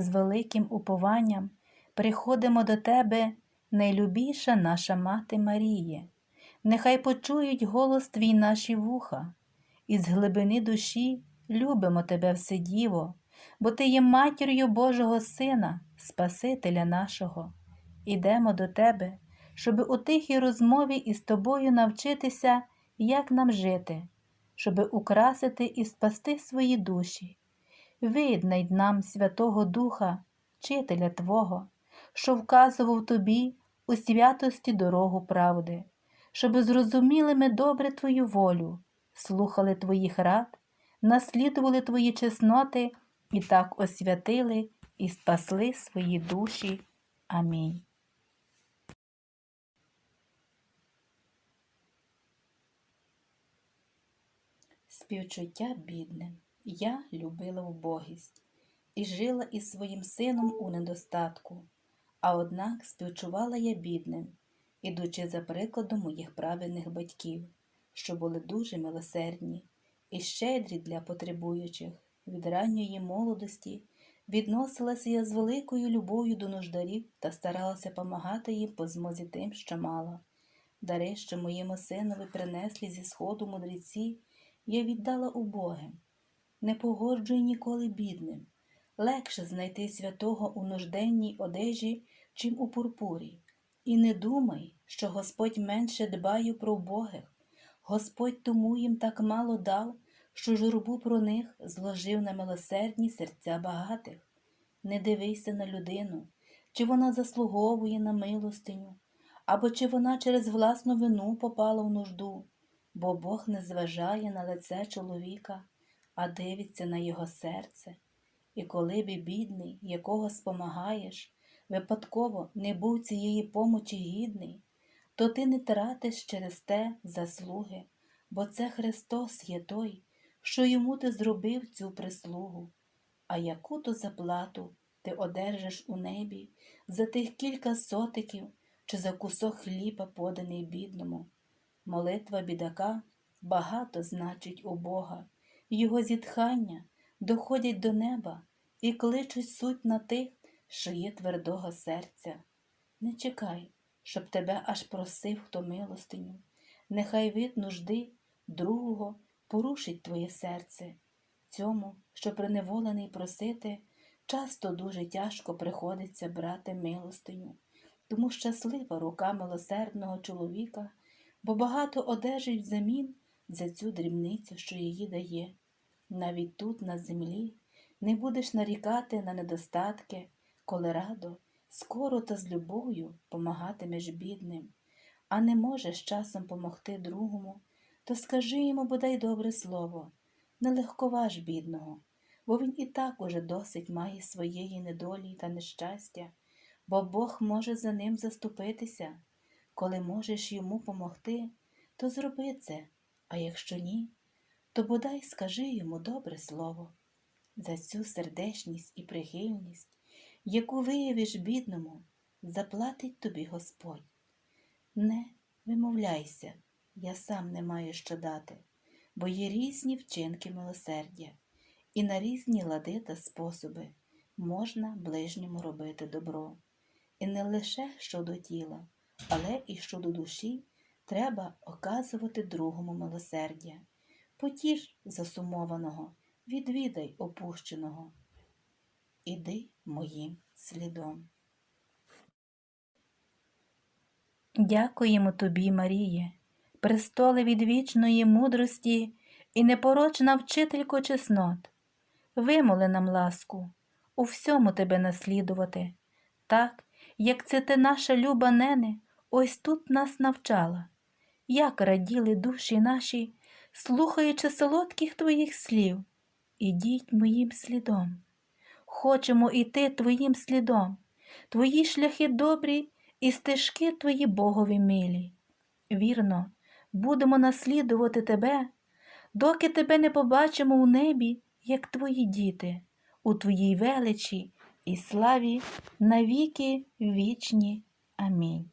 з великим упованням приходимо до Тебе, найлюбіша наша Мати Маріє. Нехай почують голос Твій наші вуха, і з глибини душі любимо Тебе Вседіво, бо Ти є матір'ю Божого Сина, Спасителя нашого. Ідемо до Тебе, щоби у тихій розмові із Тобою навчитися, як нам жити, щоби украсити і спасти свої душі. Виднай нам Святого Духа, Вчителя Твого, що вказував тобі у святості дорогу правди, щоби зрозуміли ми добре Твою волю, слухали Твоїх рад, наслідували Твої чесноти і так освятили і спасли свої душі. Амінь. Співчуття бідним. Я любила вбогість і жила із своїм сином у недостатку, а однак співчувала я бідним, ідучи за прикладом моїх правильних батьків, що були дуже милосердні і щедрі для потребуючих. Від ранньої молодості відносилася я з великою любов'ю до нуждарів та старалася помагати їм по змозі тим, що мала. Дари, що моєму синові принеслі зі сходу мудреці, я віддала убогим. Не погоджуй ніколи бідним. Легше знайти святого у нужденній одежі, чим у пурпурі. І не думай, що Господь менше дбає про убогих. Господь тому їм так мало дав, що журбу про них зложив на милосердні серця багатих. Не дивися на людину, чи вона заслуговує на милостиню, або чи вона через власну вину попала в нужду, бо Бог не зважає на лице чоловіка, а дивиться на його серце. І коли би бідний, якого спомагаєш, випадково не був цієї помочі гідний, то ти не тратиш через те заслуги, бо це Христос є той, що йому ти зробив цю прислугу. А яку то заплату ти одержиш у небі за тих кілька сотиків чи за кусок хліба, поданий бідному? Молитва бідака багато значить у Бога, його зітхання доходять до неба і кличуть суть на тих, що є твердого серця. Не чекай, щоб тебе аж просив хто милостиню, нехай вид нужди другого порушить твоє серце. Цьому, що приневолений просити, часто дуже тяжко приходиться брати милостиню, тому щаслива рука милосердного чоловіка, бо багато одержить взамін за цю дрібницю, що її дає. Навіть тут, на землі, не будеш нарікати на недостатки, коли радо, скоро та з любов'ю помагатимеш бідним, а не можеш часом помогти другому, то скажи йому бодай добре слово, не легковаж бідного, бо він і так уже досить має своєї недолі та нещастя, бо Бог може за ним заступитися. Коли можеш йому помогти, то зроби це, а якщо ні, то бодай скажи йому добре слово за цю сердечність і прихильність, яку виявиш бідному, заплатить тобі Господь. Не вимовляйся, я сам не маю що дати, бо є різні вчинки милосердя, і на різні лади та способи можна ближньому робити добро. І не лише щодо тіла, але і щодо душі треба оказувати другому милосердя. Потіж засумованого, відвідай опущеного. Іди моїм слідом. Дякуємо тобі, Маріє, престоле відвічної мудрості і непорочна вчителько чеснот. Вимоли нам ласку, у всьому тебе наслідувати, так, як це ти наша люба нене, ось тут нас навчала, як раділи душі наші, слухаючи солодких твоїх слів. Ідіть моїм слідом. Хочемо йти твоїм слідом, твої шляхи добрі і стежки твої Богові милі. Вірно, будемо наслідувати тебе, доки тебе не побачимо у небі, як твої діти, у твоїй величі і славі навіки вічні. Амінь.